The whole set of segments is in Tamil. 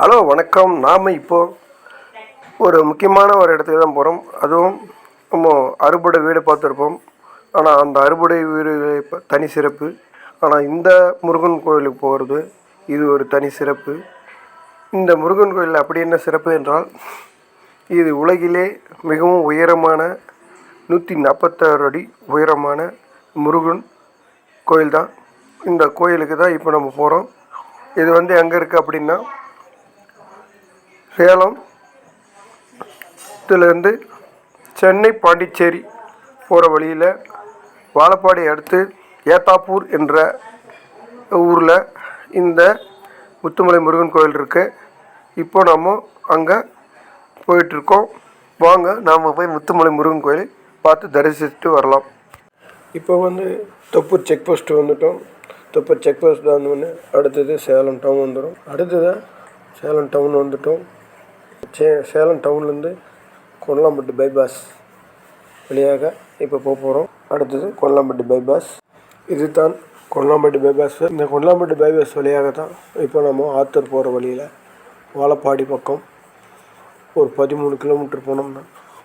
ஹலோ வணக்கம். நாம் இப்போது ஒரு முக்கியமான ஒரு இடத்துக்கு தான் போகிறோம் அதுவும் நம்ம அறுபடை வீடு பார்த்துருப்போம். ஆனால் அந்த அறுபடை வீடு தனி சிறப்பு. ஆனால் இந்த முருகன் கோயிலுக்கு போகிறது இது ஒரு தனி சிறப்பு. இந்த முருகன் கோயிலில் அப்படி என்ன சிறப்பு என்றால் இது உலகிலே மிகவும் உயரமான நூற்றி நாற்பத்தாறு அடி உயரமான முருகன் கோயில் தான் இந்த கோயிலுக்கு தான் இப்போ நம்ம போகிறோம் இது வந்து எங்கே இருக்குது அப்படின்னா சேலம் இதுலேருந்து சென்னை பாண்டிச்சேரி போகிற வழியில் வாழப்பாடி அடுத்து ஏத்தாப்பூர் என்ற ஊரில் இந்த முத்துமலை முருகன் கோயில் இருக்குது இப்போ நம்ம அங்கே போயிட்டுருக்கோம். வாங்க நாம் போய் முத்துமலை முருகன் கோயிலை பார்த்து தரிசிச்சுட்டு வரலாம். இப்போ வந்து தொப்பூர் செக் போஸ்ட்டு வந்துட்டோம். தொப்பூர் செக் போஸ்ட் வந்தோடனே அடுத்தது சேலம் டவுன் வந்துடும் அடுத்தது சேலம் டவுன் வந்துட்டோம். சே சேலம் டவுன்லேருந்து கொல்லாம்பட்டு பைபாஸ் வழியாக இப்போ போக போகிறோம். அடுத்தது கொல்லாம்பட்டு பைபாஸ். இது தான் கொல்லாம்பட்டு பைபாஸ். இந்த கொல்லாம்பட்டு பைபாஸ் வழியாக தான் இப்போ நம்ம ஆத்தூர் போகிற வழியில் வாழப்பாடி பக்கம் ஒரு பதிமூணு கிலோமீட்டர் போனோம்னா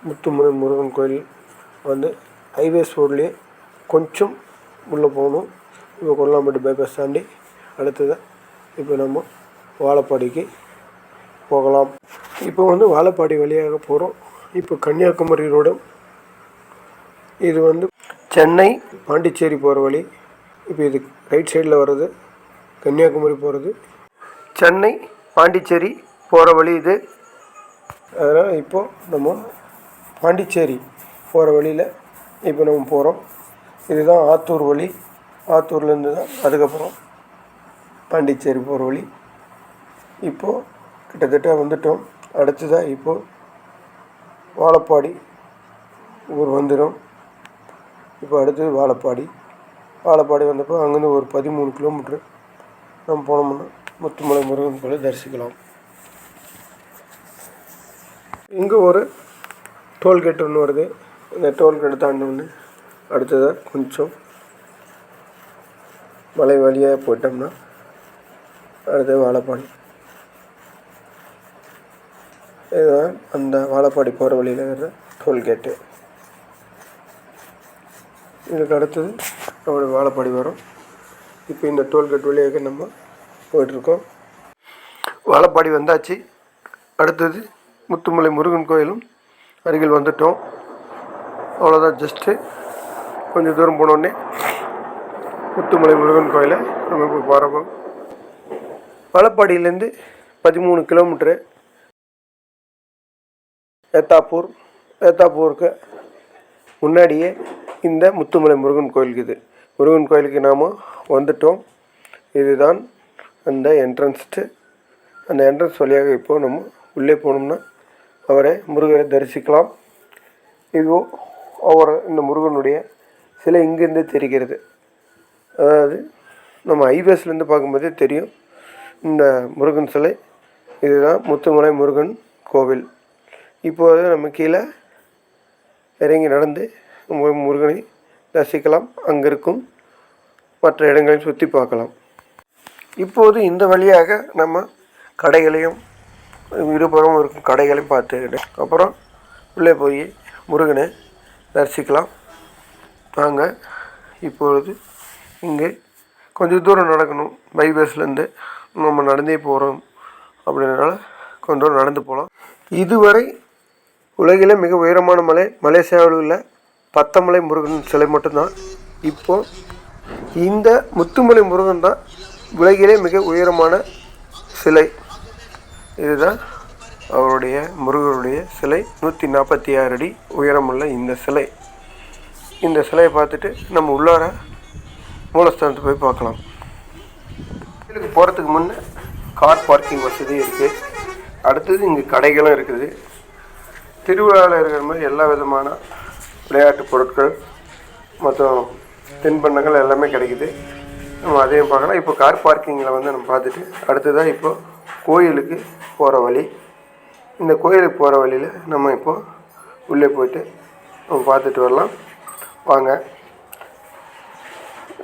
முத்துமலை முருகன் கோயில் வந்து ஹைவேஸ் ரோட்லேயே கொஞ்சம் உள்ளே போகணும். இப்போ கொல்லாம்பட்டு பைபாஸ் தாண்டி அடுத்தது இப்போ நம்ம வாழப்பாடிக்கு போகலாம். இப்போ வந்து வாழப்பாடி வழியாக போகிறோம் இப்போ கன்னியாகுமரி ரோடு. இது வந்து சென்னை பாண்டிச்சேரி போகிற வழி. இப்போ இது ரைட் சைடில் வர்றது கன்னியாகுமரி போகிறது சென்னை பாண்டிச்சேரி போகிற வழி இது. அதனால் இப்போது நம்ம பாண்டிச்சேரி போகிற வழியில் இப்போ நம்ம போகிறோம் இதுதான் ஆத்தூர் வழி. ஆத்தூர்லேருந்து தான் அதுக்கப்புறம் பாண்டிச்சேரி போகிற வழி. இப்போது கிட்டத்தட்ட வந்துட்டோம். அடுத்ததாக இப்போது வாழப்பாடி ஊர் வந்துடும் இப்போ அடுத்தது வாழப்பாடி. வாழப்பாடி வந்தப்போ அங்கேருந்து ஒரு பதிமூணு கிலோமீட்ரு நம்ம போனோம்னா முத்துமலை முருகன் கோயிலை தரிசிக்கலாம். இங்கே ஒரு டோல்கேட் ஒன்று வருது. இந்த டோல்கேட்டை தாண்டோன்னு அடுத்ததாக கொஞ்சம் மலை வழியாக போயிட்டோம்னா அடுத்தது வாழப்பாடி. இதுதான் அந்த வாழப்பாடி போகிற வழியில் இருக்கிற டோல்கேட்டு இதுக்கு அடுத்தது நம்மளுடைய வாழப்பாடி வரும். இப்போ இந்த டோல்கேட் வழியாக நம்ம போயிட்டுருக்கோம். வாழப்பாடி வந்தாச்சு. அடுத்தது முத்துமலை முருகன் கோயிலும் அருகில் வந்துட்டோம். அவ்வளோதான் ஜஸ்ட்டு கொஞ்சம் தூரம் போனோடனே முத்துமலை முருகன் கோயிலை நம்ம இப்போ போகிறோம் வாழப்பாடியிலேருந்து பதிமூணு கிலோமீட்ரு ஏத்தாப்பூர் ஏத்தாப்பூருக்கு முன்னாடியே இந்த முத்துமலை முருகன் கோயில் இது. முருகன் கோயிலுக்கு நாம் வந்துட்டோம். இதுதான் அந்த என்ட்ரன்ஸ்ட்டு அந்த என்ட்ரன்ஸ் வழியாக இப்போது நம்ம உள்ளே போனோம்னா அவரை முருகரை தரிசிக்கலாம். இதோ அவர் இந்த முருகனுடைய சிலை இங்கேருந்தே தெரிகிறது. அதாவது நம்ம ஐவேஸ்லேருந்து பார்க்கும்போதே தெரியும். இந்த முருகன் சிலை இதுதான் முத்துமலை முருகன் கோவில். இப்போது நம்ம கீழே இறங்கி நடந்து முருகனை தரிசிக்கலாம். அங்கே இருக்கும் மற்ற இடங்களையும் சுற்றி பார்க்கலாம். இப்போது இந்த வழியாக நம்ம கடைகளையும் இருபுறம் இருக்கும் கடைகளையும் பார்த்துக்கிட்டு அப்புறம் உள்ளே போய் முருகனை தரிசிக்கலாம். வாங்க இப்பொழுது இங்கே கொஞ்சம் தூரம் நடக்கணும். பைபஸ்லேருந்து நம்ம நடந்தே போகிறோம். அப்படின்றனால கொஞ்சம் தூரம் நடந்து போகலாம். இதுவரை உலகிலே மிக உயரமான மலை மலேசியாவில் உள்ள பத்தமலை முருகன் சிலை மட்டும்தான். இப்போது இந்த முத்துமலை முருகன் தான் உலகிலே மிக உயரமான சிலை. இதுதான் அவருடைய முருகருடைய சிலை. நூற்றி நாற்பத்தி ஆறு அடி உயரமுள்ள இந்த சிலை. இந்த சிலையை பார்த்துட்டு நம்ம உள்ளார மூலஸ்தானத்தை போய் பார்க்கலாம். கோயிலுக்கு போகிறதுக்கு முன்னே கார் பார்க்கிங் வசதி இருக்குது அடுத்தது இங்கே கடைகளும் இருக்குது. திருவிழாவில் இருக்கிற மாதிரி எல்லா விதமான விளையாட்டு பொருட்கள் மற்றும் தின்பண்டங்கள் எல்லாமே கிடைக்குது. நம்ம அதையும் பார்க்கலாம். இப்போ கார் பார்க்கிங்கில் வந்து நம்ம பார்த்துட்டு அடுத்ததாக இப்போது கோயிலுக்கு போகிற வழி. இந்த கோயிலுக்கு போகிற வழியில் நம்ம இப்போ உள்ளே போயிட்டு நம்ம பார்த்துட்டு வரலாம். வாங்க.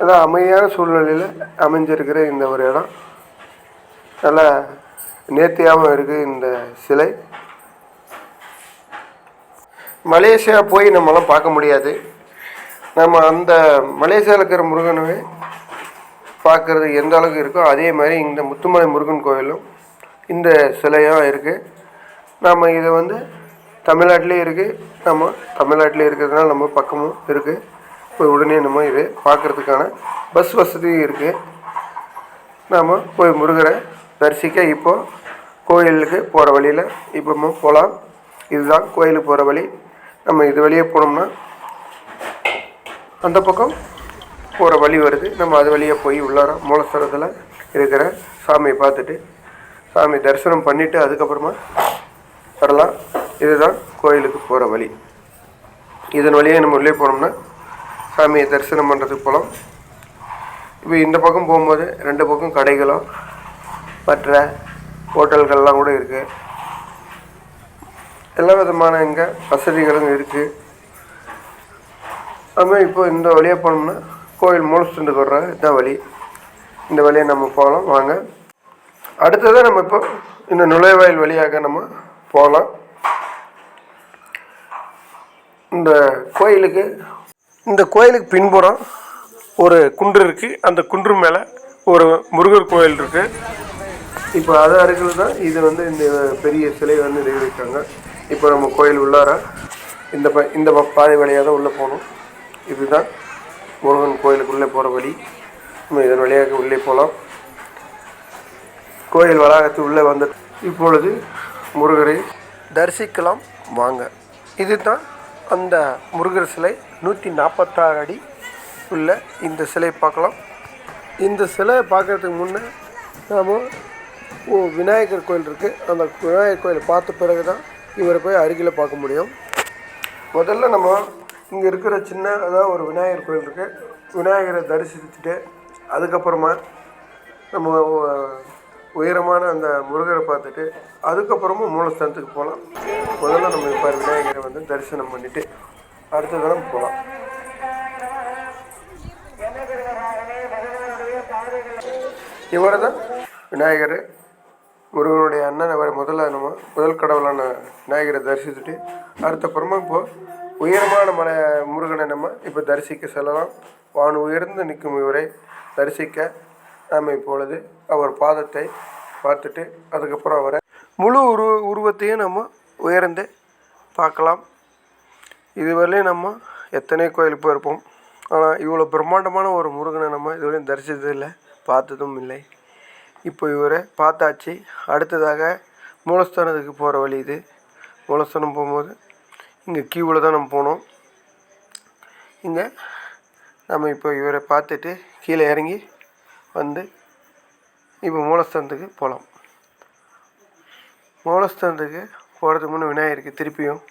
அதான் அமைதியான சூழ்நிலையில் அமைஞ்சிருக்கிற இந்த ஒரு இடம். நல்லா நேர்த்தியாகவும் இருக்குது இந்த சிலை. மலேசியா போய் நம்மளாம் பார்க்க முடியாது. நம்ம அந்த மலேசியாவில் இருக்கிற முருகனவே பார்க்குறது எந்த அளவுக்கு இருக்கோ அதே மாதிரி இந்த முத்துமலை முருகன் கோயிலும் இந்த சிலையும் இருக்குது நம்ம இதை வந்து தமிழ்நாட்டிலே இருக்குது நம்ம தமிழ்நாட்டிலே இருக்கிறதுனால நம்ம பக்கமும் இருக்குது போய் உடனே நம்ம இது பார்க்குறதுக்கான பஸ் வசதியும் இருக்குது நாம் போய் முருகரை தரிசிக்க இப்போது கோயிலுக்கு போகிற வழியில் இப்போ போகலாம் இதுதான் கோயிலுக்கு போகிற வழி. நம்ம இது வழியே போனோம்னா அந்த பக்கம் போகிற வழி வருது. நம்ம அது வழியாக போய் உள்ளார மூலஸ்தலத்தில் இருக்கிற சாமியை பார்த்துட்டு சாமி தரிசனம் பண்ணிவிட்டு அதுக்கப்புறமா வரலாம். இதுதான் கோயிலுக்கு போகிற வழி. இதன் வழியே நம்ம உள்ளே போனோம்னா சாமியை தரிசனம் பண்ணுறதுக்கு போகலாம் இப்போ இந்த பக்கம் போகும்போது ரெண்டு பக்கம் கடைகளும் மற்ற ஹோட்டல்கள்லாம் கூட இருக்குது எல்லா விதமான இங்கே வசதிகளும் இருக்குது அதுமாதிரி இப்போ இந்த வழியாக போனோம்னா கோயில் மூலஸ்டண்டுக்கு வர்ற இதான் வழி. இந்த வழியை நம்ம போகலாம் வாங்க. அடுத்ததாக நம்ம இப்போ இந்த நுழைவாயில் வழியாக நம்ம போகலாம். இந்த கோயிலுக்கு இந்த கோயிலுக்கு பின்புறம் ஒரு குன்று இருக்குது அந்த குன்று மேலே ஒரு முருகர் கோயில் இருக்குது இப்போ அது அருகில் தான் இது வந்து இந்த பெரிய சிலை வந்து நிறுவிருக்காங்க. இப்போ நம்ம கோயில் உள்ளார இந்த ப இந்த ப- பாதை வழியாக தான் உள்ளே போகணும். இதுதான் முருகன் கோயிலுக்குள்ளே போகிற வழி. நம்ம இதன் வழியாக உள்ளே போகலாம். கோயில் வளாகத்து உள்ளே வந்து இப்பொழுது முருகரை தரிசிக்கலாம். வாங்க. இதுதான் அந்த முருகர் சிலை. நூற்றி நாற்பத்தாறு அடி உள்ள இந்த சிலையை பார்க்கலாம். இந்த சிலையை பார்க்கறதுக்கு முன்னே நாம் ஓ விநாயகர் கோயில் இருக்குது அந்த விநாயகர் கோயிலை பார்த்த பிறகு தான் இவரை போய் அருகில் பார்க்க முடியும். முதல்ல நம்ம இங்கே இருக்கிற சின்ன அதாவது ஒரு விநாயகர் கோயில் இருக்குது விநாயகரை தரிசிச்சுட்டு அதுக்கப்புறமா நம்ம உயரமான அந்த முருகரை பார்த்துட்டு அதுக்கப்புறமும் மூலஸ்தானத்துக்கு போகலாம் முதல்ல நம்ம இப்போ விநாயகரை வந்து தரிசனம் பண்ணிவிட்டு அடுத்த தினம் போகலாம் இவரை தான் விநாயகர். முருகனுடைய அண்ணனை வர முதல்ல நம்ம முதல் கடவுளான விநாயகரை தரிசித்துட்டு அடுத்தப்புறமா இப்போ உயரமான மலை முருகனை நம்ம இப்போ தரிசிக்க செல்லலாம். வான் உயர்ந்து நிற்கும் இவரை தரிசிக்க நாம் இப்பொழுது அவர் பாதத்தை பார்த்துட்டு அதுக்கப்புறம் அவரை முழு உருவ உருவத்தையும் நம்ம உயர்ந்து பார்க்கலாம். இதுவரையிலையும் நம்ம எத்தனை கோயிலுக்கு போயிருப்போம்? ஆனால் இவ்வளோ பிரம்மாண்டமான ஒரு முருகனை நம்ம இதுவரையும் தரிசித்தது இல்லை பார்த்ததும் இல்லை. இப்போ இவரை பார்த்தாச்சு. அடுத்ததாக மூலஸ்தானத்துக்கு போகிற வழி இது. மூலஸ்தானம் போகும்போது இங்கே கியூவில் தான் நம்ம போனோம். இங்கே நம்ம இப்போ இவரை பார்த்துட்டு கீழே இறங்கி வந்து இப்போ மூலஸ்தானத்துக்கு போகலாம் மூலஸ்தானத்துக்கு போகிறதுக்கு முன்னே விநாயகருக்கு திருப்பியும்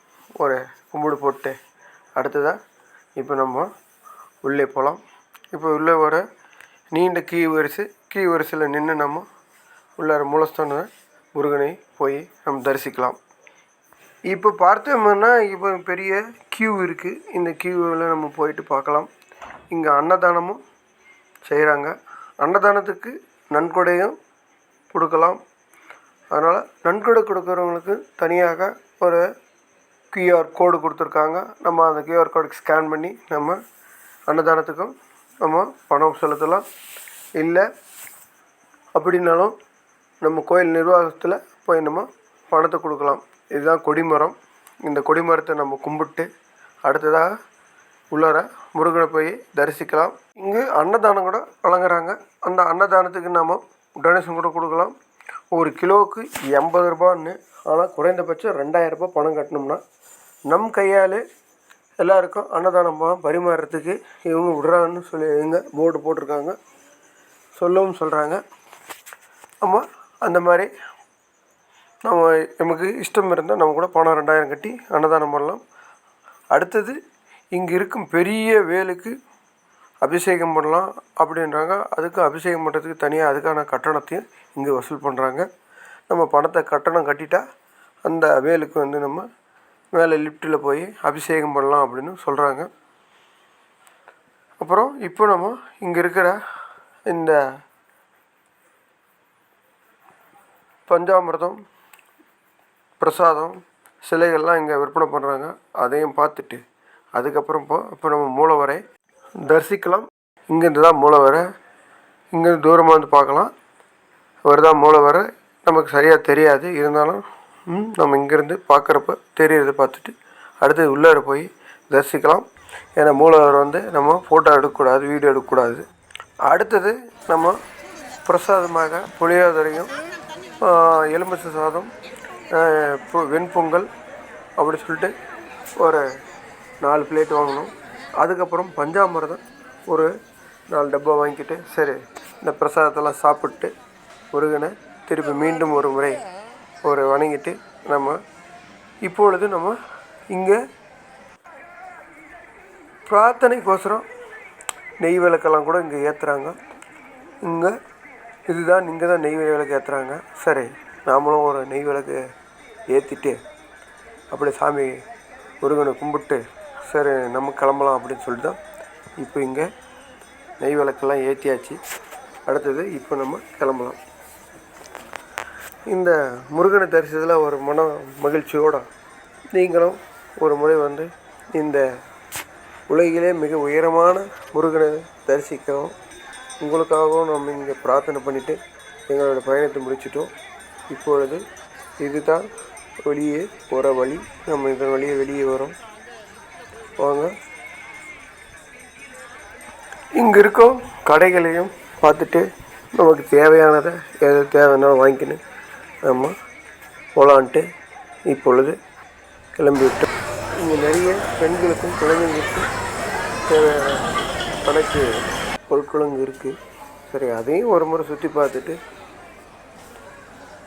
ஒரு கும்பிடு போட்டு அடுத்ததாக இப்போ நம்ம உள்ளே போகலாம் இப்போ உள்ளே வர நீண்ட கீ வரிசை கீ வரிசையில் நின்று நம்ம உள்ளார மூலஸ்தான முருகனை போய் நம்ம தரிசிக்கலாம். இப்போ பார்த்தோம்னா இப்போ பெரிய கியூ இருக்குது இந்த கியூவில் நம்ம போயிட்டு பார்க்கலாம். இங்கே அன்னதானமும் செய்கிறாங்க அன்னதானத்துக்கு நன்கொடையும் கொடுக்கலாம். அதனால் நன்கொடை கொடுக்குறவங்களுக்கு தனியாக ஒரு கியூஆர் கோடு கொடுத்துருக்காங்க. நம்ம அந்த கியூஆர் கோடுக்கு ஸ்கேன் பண்ணி நம்ம அன்னதானத்துக்கும் நம்ம பணம் செலுத்தலாம். இல்லை அப்படின்னாலும் நம்ம கோயில் நிர்வாகத்தில் போய் நம்ம பணத்தை கொடுக்கலாம். இதுதான் கொடிமரம். இந்த கொடிமரத்தை நம்ம கும்பிட்டு அடுத்ததாக உள்ளார முருகனை போய் தரிசிக்கலாம். இங்கு அன்னதானம் கூட வழங்குறாங்க. அந்த அன்னதானத்துக்கு நாம் டொனேஷன் கூட கொடுக்கலாம். ஒரு கிலோவுக்கு எண்பது ரூபான்னு. ஆனால் குறைந்தபட்சம் ரெண்டாயிரம் ரூபாய் பணம் கட்டணும்னா நம் கையால் எல்லாருக்கும் அன்னதானம் பரிமாறுறதுக்கு இவங்க விடுறாங்கன்னு சொல்லி இவங்க போர்டு போட்டிருக்காங்க. சொல்லவும் சொல்கிறாங்க நம்ம அந்த மாதிரி. நம்ம நமக்கு இஷ்டம் இருந்தால் நம்ம கூட பணம் ரெண்டாயிரம் கட்டி அன்னதானம் பண்ணலாம். அடுத்தது இங்கே இருக்கும் பெரிய வேலுக்கு அபிஷேகம் பண்ணலாம் அப்படின்றாங்க. அதுக்கு அபிஷேகம் பண்ணுறதுக்கு தனியாக அதுக்கான கட்டணத்தையும் இங்கே வசூல் பண்ணுறாங்க நம்ம பணத்தை கட்டணம் கட்டிட்டா அந்த வேலுக்கு வந்து நம்ம மேலே லிஃப்ட்டில் போய் அபிஷேகம் பண்ணலாம் அப்படின்னு சொல்கிறாங்க அப்புறம் இப்போ நம்ம இங்கே இருக்கிற இந்த பஞ்சாமிர்தம் பிரசாதம் சிலைகள்லாம் இங்கே விற்பனை பண்ணுறாங்க அதையும் பார்த்துட்டு அதுக்கப்புறம் இப்போ இப்போ நம்ம மூலவரை தரிசிக்கலாம். இங்கேருந்து தான் மூலவரை இங்கேருந்து தூரமாக வந்து பார்க்கலாம். வருதா மூலவரை. நமக்கு சரியாக தெரியாது. இருந்தாலும் நம்ம இங்கேருந்து பார்க்குறப்ப தெரியறதை பார்த்துட்டு அடுத்தது உள்ளார போய் தரிசிக்கலாம். ஏன்னா மூலவர் வந்து நம்ம ஃபோட்டோ எடுக்கக்கூடாது வீடியோ எடுக்கக்கூடாது. அடுத்தது நம்ம பிரசாதமாக புளியோதரையும் எலுமிச்சை சாதம் வெண்பொங்கல் அப்படி சொல்லிட்டு ஒரு நாலு பிளேட் வாங்கணும். அதுக்கப்புறம் பஞ்சாமிரதம் ஒரு நாலு டப்பா வாங்கிக்கிட்டு சரி இந்த பிரசாதத்தெல்லாம் சாப்பிட்டு முருகனை திருப்பி மீண்டும் ஒரு முறை ஒரு வணங்கிட்டு நம்ம இப்பொழுது நம்ம இங்கே பிரார்த்தனைக்கோசரம் நெய் விளக்கெல்லாம் கூட இங்கே ஏற்றுறாங்க இங்கே இதுதான் இங்கே தான் நெய் விளக்கு ஏற்றுறாங்க சரி நாமளும் ஒரு நெய் விளக்கு ஏற்றிட்டு அப்படியே சாமி முருகனை கும்பிட்டு சரி நம்ம கிளம்பலாம் அப்படின்னு சொல்லிட்டு தான் இப்போ இங்கே நெய் விளக்கெல்லாம் ஏற்றியாச்சு அடுத்தது இப்போ நம்ம கிளம்பலாம். இந்த முருகனை தரிசனத்தில் ஒரு மன மகிழ்ச்சியோடு நீங்களும் ஒரு முறை வந்து இந்த உலகிலே மிக உயரமான முருகனை தரிசிக்கவும் உங்களுக்காகவும் நம்ம இங்கே பிரார்த்தனை பண்ணிவிட்டு எங்களோட பயணத்தை முடிச்சிட்டோம். இப்பொழுது இதுதான் வெளியே போகிற வழி. நம்ம இதன் வழியே வெளியே வரோம். வாங்க. இங்கே இருக்கும் கடைகளையும் பார்த்துட்டு நமக்கு தேவையானதை எது தேவைன்னாலும் வாங்கிக்கின்னு நம்ம போகலான்ட்டு இப்பொழுது கிளம்பி விட்டோம். இங்கே நிறைய பெண்களுக்கும் குழந்தைங்களுக்கும் தேவையான கணக்கு பொருட்களும் இங்கே இருக்குது சரி அதையும் ஒரு முறை சுற்றி பார்த்துட்டு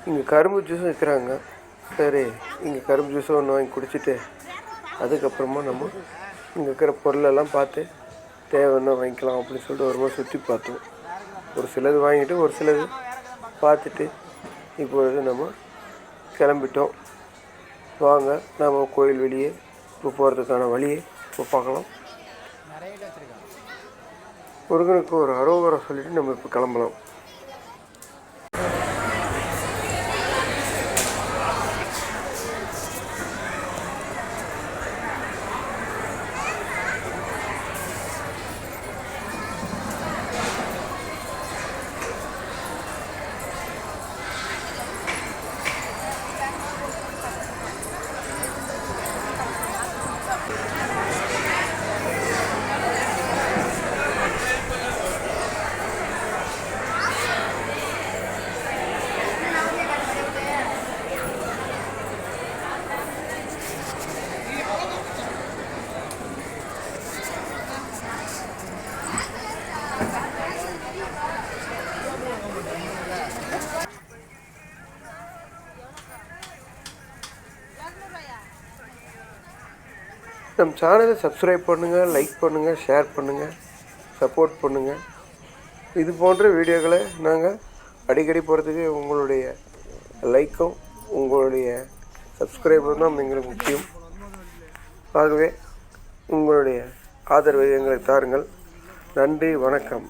இங்கே கரும்பு ஜூஸும் விற்கிறாங்க சரி இங்கே கரும்பு ஜூஸும் ஒன்று வாங்கி குடிச்சிட்டு அதுக்கப்புறமா நம்ம இங்கே இருக்கிற பொருளெல்லாம் பார்த்து தேவைன்னா வாங்கிக்கலாம் அப்படின்னு சொல்லிட்டு ஒரு முறை சுற்றி பார்த்தோம். ஒரு சிலது வாங்கிட்டு ஒரு சிலது பார்த்துட்டு இப்பொழுது நம்ம கிளம்பிட்டோம். வாங்க நம்ம கோயில் வெளியே இப்போ போகிறதுக்கான வழியை இப்போ பார்க்கலாம். முருகனுக்கு ஒரு அரோவரை சொல்லிவிட்டு நம்ம இப்போ கிளம்பலாம் நம்ம சேனலை சப்ஸ்கிரைப் பண்ணுங்கள் லைக் பண்ணுங்கள் ஷேர் பண்ணுங்கள் சப்போர்ட் பண்ணுங்கள் இது போன்ற வீடியோக்களை நாங்கள் அடிக்கடி போகிறதுக்கு உங்களுடைய லைக்கும் உங்களுடைய சப்ஸ்கிரைபரும் தான் எங்களுக்கு முக்கியம். ஆகவே உங்களுடைய ஆதரவை எங்களுக்கு தாருங்கள். நன்றி வணக்கம்.